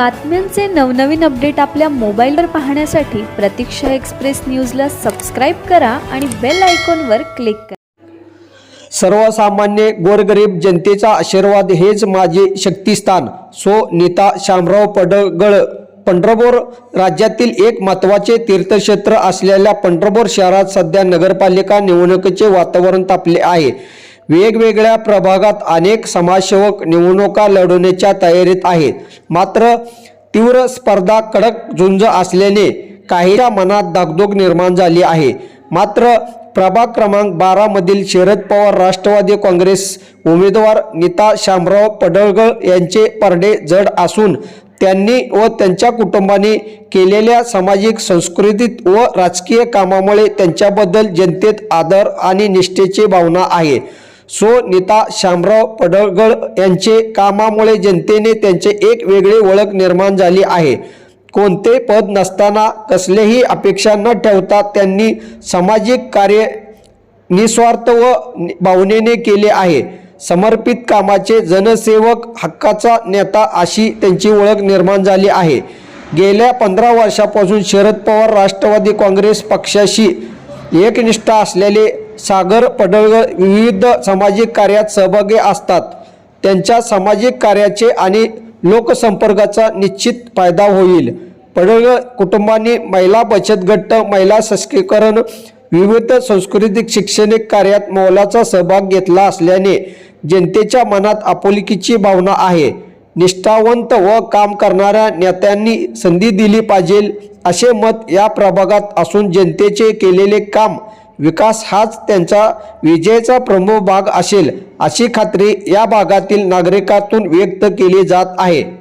बातम्यांचे नवनवीन अपडेट आपल्या मोबाईलवर पाहण्यासाठी प्रतीक्षा एक्सप्रेस न्यूजला सबस्क्राईब करा आणि बेल आयकॉनवर क्लिक करा. सर्वसामान्य गोरगरीब जनतेचा आशीर्वाद हेच माझे शक्तिस्थान. सो नेता शामराव पडगळ पंढरपूर राज्यातील एक महत्त्वाचे तीर्थक्षेत्र असलेल्या पंढरपूर शहरात सध्या नगरपालिका निवडणुकीचे वातावरण तापले आहे. वेगवेगळ्या प्रभागात अनेक समाजसेवक निवडणुका लढवण्याच्या तयारीत आहेत. मात्र तीव्र स्पर्धा कडक झुंज असल्याने काहीच्या मनात दागदुग निर्माण झाली आहे. मात्र प्रभाग क्रमांक बारामधील शरद पवार राष्ट्रवादी काँग्रेस उमेदवार नीता शामराव पडळगळ यांचे परडे जड असून त्यांनी व त्यांच्या कुटुंबाने केलेल्या सामाजिक संस्कृतीत व राजकीय कामामुळे त्यांच्याबद्दल जनतेत आदर आणि निष्ठेची भावना आहे. सो नीता शामराव पडळगळ यांचे कामामुळे जनतेने त्यांचे एक वेगळी ओळख निर्माण झाली आहे. कोणते पद नसताना कसलेही अपेक्षा न ठेवता त्यांनी सामाजिक कार्य निस्वार्थ व भावनेने केले आहे. समर्पित कामाचे जनसेवक हक्काचा नेता अशी त्यांची ओळख निर्माण झाली आहे. गेल्या पंधरा वर्षापासून शरद पवार राष्ट्रवादी काँग्रेस पक्षाशी एकनिष्ठ असलेले सागर पडळकर विविध सामाजिक कार्यात सहभागी असतात. त्यांच्या सामाजिक कार्याचे आणि लोकसंपर्काचा निश्चित फायदा होईल. पडळकर कुटुंबाने महिला बचत गट महिला सशक्तीकरण विविध सांस्कृतिक शैक्षणिक कार्यात मोलाचा सहभाग घेतला असल्याने जनतेच्या मनात आपुलकीची भावना आहे. निष्ठावंत व काम करणाऱ्या नेत्यांनी संधी दिली पाहिजे असे मत या प्रभागात असून जनतेचे केलेले काम विकास हाच त्यांचा विजयाचा प्रमुख भाग असेल अशी खात्री या भागातील नागरिकातून व्यक्त केली जात आहे.